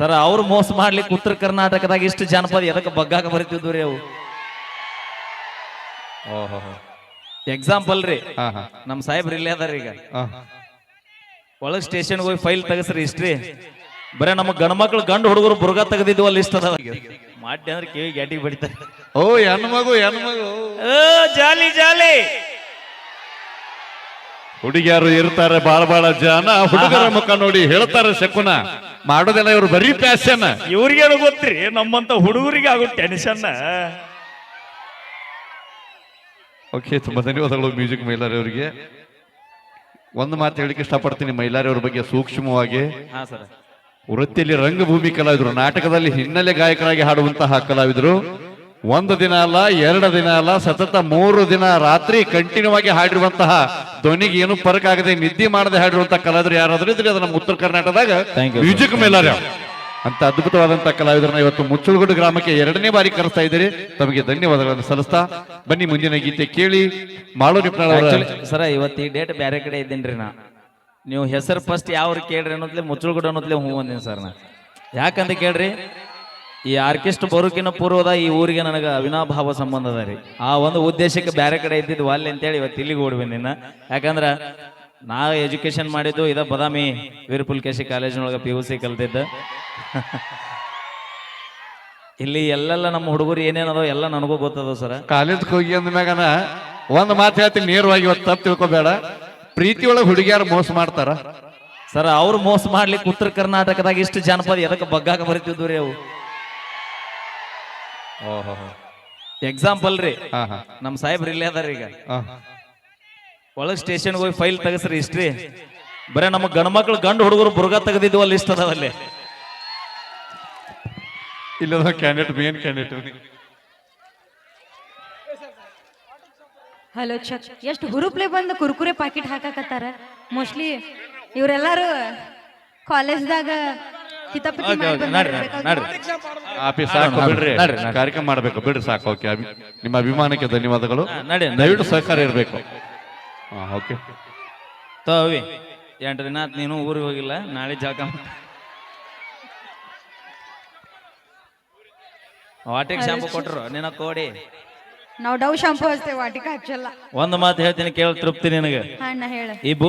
Sir ಅವ್ರು ಮೋಸ ಮಾಡ್ಲಿಕ್ಕೆ ಉತ್ತರ ಕರ್ನಾಟಕದಾಗ ಇಷ್ಟು ಜನಪದ ಎದಕ್ಕೆ ಬಗ್ಗಾಕ ಬರೀತಿದ್ವು ರೀ ಅವು? ಓಹೋ. ಎಕ್ಸಾಂಪಲ್ ರೀ. ಹಾ ಹಾ. ನಮ್ ಸಾಹೇಬ್ರು ಇಲ್ಲೇ ಅದಾರ ಈಗ. ಹಾ. ಒಳಗ್ ಸ್ಟೇಷನ್ ಹೋಗಿ ಫೈಲ್ ತೆಗಸ್ರಿ ಹಿಸ್ಟ್ರಿ ಬರೇ ನಮ್ಮ ಗಂಡ್ಮಕ್ಳು ಗಂಡು ಹುಡುಗರು ಬುರ್ಗ ತೆಗೆದಿದ್ವು ಅಲ್ಲಿ ಇಷ್ಟ ಮಾಡಿ ಅಂದ್ರೆ ಕಿವಿ ಗ್ಯಾಟಿ ಬಡಿತಾರೆ. ಓ ಹೆಣ್ಮಗು ಹೆಣ್ಮಗು. ಜಾಲಿ ಜಾಲಿ. ಹುಡುಗಿಯರು ಇರ್ತಾರೆ ಬಾಳ ಬಾಳ ಜನ. ಹುಡುಗರ ಮುಖ ನೋಡಿ ಹೇಳ್ತಾರೆ ಶಕುನ. ಮಾಡೋದೆಲ್ಲ ಇವ್ರು ಬರೀ ಪ್ಯಾಶನ್ ಇವ್ರಿಗೇನು ಗೊತ್ತ್ರಿ ನಮ್ಮಂತ ಹುಡುಗರಿಗೆ ಆಗೋ ಟೆನ್ಷನ್ ಓಕೆ ತುಂಬಾ ಧನ್ಯವಾದಗಳು ಮ್ಯೂಸಿಕ್ ಮೈಲಾರಿ ಅವರಿಗೆ. ಒಂದು ಮಾತು ಹೇಳಿಕ್ಕೆ ಇಷ್ಟಪಡ್ತೀನಿ ಮೈಲಾರಿ ಅವ್ರ ಬಗ್ಗೆ ಸೂಕ್ಷ್ಮವಾಗಿ. ಹಾ ಸರ್. ವೃತ್ತಿಯಲ್ಲಿ ರಂಗಭೂಮಿ ಕಲಾವಿದರು ನಾಟಕದಲ್ಲಿ ಹಿನ್ನೆಲೆ ಗಾಯಕರಾಗಿ ಹಾಡುವಂತಹ ಕಲಾವಿದರು. ಒಂದು ದಿನ ಅಲ್ಲ ಎರಡು ದಿನ ಅಲ್ಲ ಸತತ ಮೂರು ದಿನ ರಾತ್ರಿ ಕಂಟಿನ್ಯೂ ಆಗಿ ಹಾಡಿರುವಂತಹ ಧ್ವನಿಗೆ ಏನು ಫರಕ್ ಆಗದೆ ನಿದ್ದೆ ಮಾಡದೆ ಹಾಡಿರುವಂತಹ ಕಲಾವಿದರು ಯಾರಾದ್ರೂ ಇದ್ರೆ ಅದು ನಮ್ಮ ಉತ್ತರ ಕರ್ನಾಟಕದಾಗ Thank you, sir. ಮ್ಯೂಸಿಕ್ ಮೇಲಾರ. ಅಂತ ಅದ್ಭುತವಾದಂತಹ ಕಲಾವಿದರನ್ನ ಇವತ್ತು ಮುಚ್ಚುಳಗುಡು ಗ್ರಾಮಕ್ಕೆ ಎರಡನೇ ಬಾರಿ ಕರೆಸ್ತಾ ಇದ್ದೀರಿ. ತಮಗೆ ಧನ್ಯವಾದಗಳನ್ನು ಸಲ್ಲಿಸ್ತಾ ಬನ್ನಿ ಮುಂದಿನ ಗೀತೆ ಕೇಳಿ. ಮಾಳು ನಿಪ್ನಾಳ್ ಸರ ಇವತ್ತು ಈ ಡೇಟ್ ಬೇರೆ ಕಡೆ ಇದ್ದೀನಿ ನಾ. ನೀವು ಹೆಸರು ಫಸ್ಟ್ ಯಾವ್ರು ಕೇಳ್ರಿ ಅನ್ನೋದ್ಲೆ ಮುಚ್ಚಳಗುಡ ಅನ್ನೋದ್ಲೆ ಹೂ ಬಂದೀನಿ ಸರ್ ನಾ. ಯಾಕಂತ ಕೇಳ್ರಿ? ಈ ಆರ್ಕೆಸ್ಟ್ ಬರೋಕಿನ ಪೂರ್ವದ ಈ ಊರಿಗೆ ನನಗೆ ಅವಿನಾಭಾವ ಸಂಬಂಧ ಅದ ರೀ. ಆ ಒಂದು ಉದ್ದೇಶಕ್ಕೆ ಬೇರೆ ಕಡೆ ಇದ್ದಿದ್ದು ಅಲ್ಲಿ ಅಂತೇಳಿ ಇವತ್ತು ಇಲ್ಲಿಗೆ ಓಡಿ ಬಂದಿನ ಯಾಕಂದ್ರ ನಾ ಎಜುಕೇಶನ್ ಮಾಡಿದ್ದು ಇದ ಬದಾಮಿ ವೀರಪುಲ್ಕೇಶಿ ಕಾಲೇಜಿನೊಳಗೆ ಪಿ ಯು ಸಿ ಕಲ್ತಿದ್ದ. ಇಲ್ಲಿ ಎಲ್ಲೆಲ್ಲ ನಮ್ಮ ಹುಡುಗರು ಏನೇನದೋ ಎಲ್ಲ ನನಗೂ ಗೊತ್ತದ ಸರ್. ಕಾಲೇಜ್ ಹೋಗಿ ಅಂದ್ಮ್ಯಾಗನ ಒಂದು ಮಾತು ಹೇಳ್ತೀನಿ ನೇರವಾಗಿ ಇವತ್ತು ತಪ್ಪು ತಿಳ್ಕೊಬೇಡ. ಪ್ರೀತಿ ಒಳಗ ಹುಡುಗಿಯಾರು ಮೋಸ ಮಾಡ್ತಾರ. ಸರ್ ಅವ್ರು ಮೋಸ ಮಾಡ್ಲಿಕ್ಕೆ ಉತ್ತರ ಕರ್ನಾಟಕದಾಗ ಇಷ್ಟು ಜನಪದ ಎದಕ್ಕೆ ಬಗ್ಗಾಕ ಬರೀತಿದ್ವು ರೀ ಅವು? ಎಕ್ಸಾಂಪಲ್ ರೀ. ಹಾ ಹಾ. ನಮ್ ಸಾಹೇಬ್ರು ಇಲ್ಲೇ ಅದಾರ ಈಗ. ಹಾ. ಒಳಗ್ ಸ್ಟೇಷನ್ ಹೋಗಿ ಫೈಲ್ ತೆಗಸ್ರಿ ಹಿಸ್ಟ್ರಿ ಬರೇ ನಮ್ಮ ಗಂಡ್ಮಕ್ಳು ಗಂಡು ಹುಡುಗರು ಬುರ್ಗ ತೆಗೆದಿದ್ವು ಅಲ್ಲಿ ಇಷ್ಟ ಅದಾವ ಅಲ್ಲಿ ಇಲ್ಲದ ಕ್ಯಾಂಡಿಡೇಟ್ ಮೇನ್ ಕ್ಯಾಂಡಿಡೇಟ್ ಹಲೋ ಚಕ್ ಎಷ್ಟು ಹುರುಪ್ಲೆ ಬಂದು ಕುರ್ಕುರೆ ಪ್ಯಾಕೆಟ್ ಹಾಕಾಕತ್ತಾರ? ಮೋಸ್ಟ್ಲಿ ಇವರೆಲ್ಲರೂ ಕಾಲೇಜ್ದಾಗ ಕಿತಾಪತಿ. ಆಫೀಸ್ ಸಾಕು ಬಿಡ್ರಿ. ಕಾರ್ಯಕ್ರಮ ಮಾಡಬೇಕು. ಬಿಡ್ರಿ ಸಾಕು ಓಕೆ ನಿಮ್ಮ ಅಭಿಮಾನಕ್ಕೆ ಧನ್ಯವಾದಗಳು. ನಡಿ. ದಯವಿಟ್ಟು ಸಹಕಾರ ಇರಬೇಕು. ಓಕೆ. ತವಿ ಎಂಟು ದಿನ ಆತ್ ನೀನು ಊರಿಗೆ ಹೋಗಿಲ್ಲ? ನಾಳೆ ಜಾಗ ವಾಟಿಕ್ ವಾಟಿಗೆ ಶಾಂಪು ಕೊಟ್ರು. ನಿನ್ನ ಕೋಡಿ. ನಾವು ಡವ್ ಶಾಂಪು ಹಚ್ತೇವೆ ವಾಟಿಕ ಹಚ್ಚಲ್ಲ. ಒಂದು ಮಾತು ಹೇಳ್ತೀನಿ ಕೇಳ ತೃಪ್ತಿ ನಿನಗೆ. ಅಣ್ಣ ಹೇಳ. ಈ ಭೂ